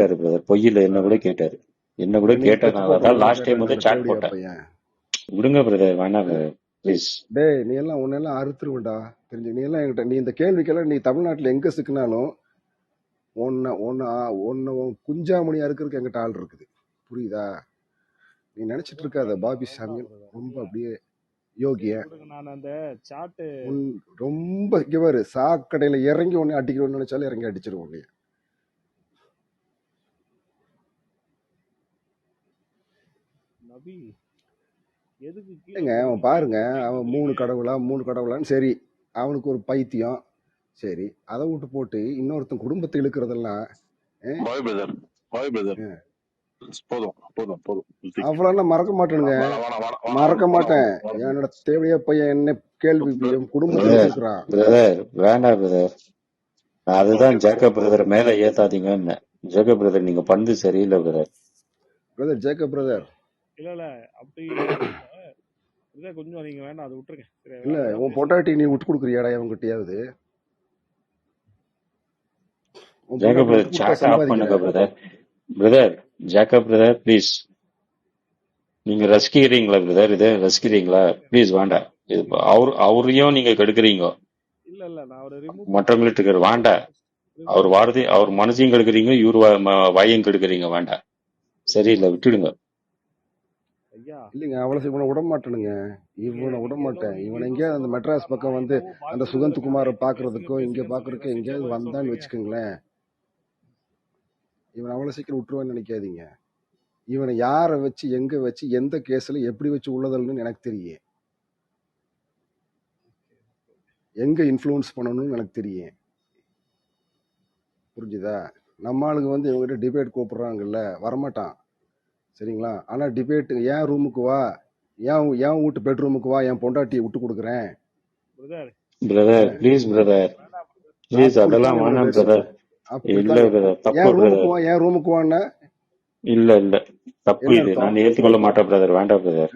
கேட்டாரு பிரதர் பொய்யில என்ன கூட கேட்டாரு. என்ன கூட தான் போட்டு லாஸ்ட் டைம் வந்து சாட் போட்டேன். விடுங்க பிரதர் வேணாம் ப்ளீஸ் டேய் நீ எல்லாம் உன்னெல்லாம் அறுத்துருவேன்டா. தெரிஞ்சு நீ எல்லாம் என்கிட்ட நீ இந்த கேள்விக்கெல்லாம் நீ தமிழ்நாட்டுல எங்க சிக்கினாலும் உன்னை உன்னை உன்னை உன் குஞ்சாமணியா இருக்கிறதுக்கு எங்கிட்ட ஆள் இருக்குது. புரியுதா? நீ நினைச்சிட்டு இருக்காத பாபி சாமி ரொம்ப அப்படியே யோகிய. நான் அந்த சாட்டு ரொம்ப இங்க பாரு சாக்கடையில இறங்கி உன்னை அடிக்கணும்னு நினைச்சாலும் இறங்கி அடிச்சிருவோம் உன்னைய. இல்லைங்க அவன் பாருங்க அவன் மூணு கடவுளா மூணு கடவுளான்னு சரி அவனுக்கு ஒரு பைத்தியம் சரி அதை விட்டு போட்டு இன்னொருத்தன் குடும்பத்தை இழுக்கிறதெல்லாம் பாய் பிரதர் பாய் பிரதர் போதும் போதும் போதும். மறக்க மாட்டேனுங்க. மறக்க மாட்டேன். என்னோட தேவையா பையன் என்ன கேள்வி என் குடும்பத்தை பிரதர் வச்சிருக்கிறான் பிரதர் வேண்டாம் பிரதர் அதுதான் ஜேக்கப் பிரதர் மேல ஏத்தாதீங்கன்னு. ஜேக்கப் பிரதர் நீங்க பண்ணது சரியில்லை பிரதர் பிரதர் ஜேக்கப் பிரதர் இல்ல இல்ல. அப்படி இல்ல கொஞ்சம் நீங்க வேண்டாம் அதை விட்டுருங்க. சரி இல்ல உன் பொட்டாட்டி நீ விட்டு கொடுக்குறியாடா பொண்டாட்டி விட்டு பிரதர் கொடுத்தா சாட் ஆஃப் சம்பாதிக்கிற பண்ணுங்க brother brother Jacob brother please நீங்க ரசிக்கிறீங்களா பிரதர் இது ரசிக்கிறீங்களா? ப்ளீஸ் வேண்டாம் இது அவர் அவரையும் நீங்க கெடுக்குறீங்க. இல்ல இல்ல நான் அவரை ரிமூவ் மற்றவங்களுக்கு இருக்கிற வேண்டாம் அவர் வாரதி அவர் மனசையும் கெடுக்குறீங்க இவர் வா- ம- வாயையும் கெடுக்குறீங்க வேண்டாம் சரியில்லை விட்டுடுங்க. இல்லைங்க அவ்வளவு இவனை விட மாட்டேனுங்க இவனை விட மாட்டேன் இவனை எங்கேயாவது அந்த மெட்ராஸ் பக்கம் வந்து அந்த பாக்குறதுக்கு சுகந்த்குமாரை இருக்கேன் இங்கே பாக்குறதுக்கோ இங்க பாக்குறதுக்கோ எங்கேயாவது வந்தான்னு வச்சுக்கோங்களேன். இவன் அவ்வளவு சீக்கிரம் விட்டுருவான்னு நினைக்காதீங்க. இவனை யாரை வச்சு எங்க வச்சு எந்த கேஸ்ல எப்படி வச்சு உள்ளதல்னு எனக்கு தெரியும் எங்க இன்ஃப்ளூயன்ஸ் பண்ணணும்னு எனக்கு தெரியும் புரிஞ்சுதா? நம்ம ஆளுங்க வந்து இவங்ககிட்ட டிபேட் கூப்பிடுறாங்கல்ல வரமாட்டான். சரிங்களா? ஆனா டிபேட் ஏன் ரூமுக்கு வா? ஏன் ஏன் வீட்டு பெட்ரூமுக்கு வா? என் பொண்டாட்டியை விட்டு கொடுக்குறேன். Brother brother please brother please அதெல்லாம் வேணாம் பிரதர் இல்ல பிரதர் தப்பு ஏன் ரூமுக்கு பிரதர் வா? ஏன் ரூமுக்கு வான்னா? இல்ல இல்ல. தப்பு இது. நான் ஏத்துக்கொள்ள மாட்டேன் பிரதர் வேண்டாம் பிரதர்.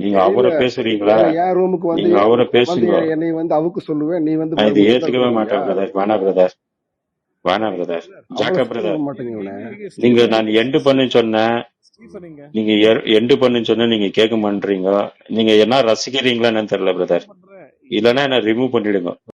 நீங்க அவரை பேசுறீங்களா? ஏன் என் ரூமுக்கு வந்து நீங்க அவரை பேசுங்க. என்னை வந்து அவுக்கு சொல்லுவேன் நீ வந்து இது ஏத்துக்கவே மாட்டேன் பிரதர் வேணாம் பிரதர் வேணாம் பிரதர் ஜாக்கா பிரதர் நீங்க நான் எண்டு பண்ணுன்னு சொன்னேன். நீங்க எண்டு பண்ணுன்னு சொன்னா நீங்க கேட்க மாட்டீங்க நீங்க என்ன ரசிக்கிறீங்களா என்னன்னு தெரியல பிரதர் இல்லைன்னா என்ன ரிமூவ் பண்ணிடுங்க.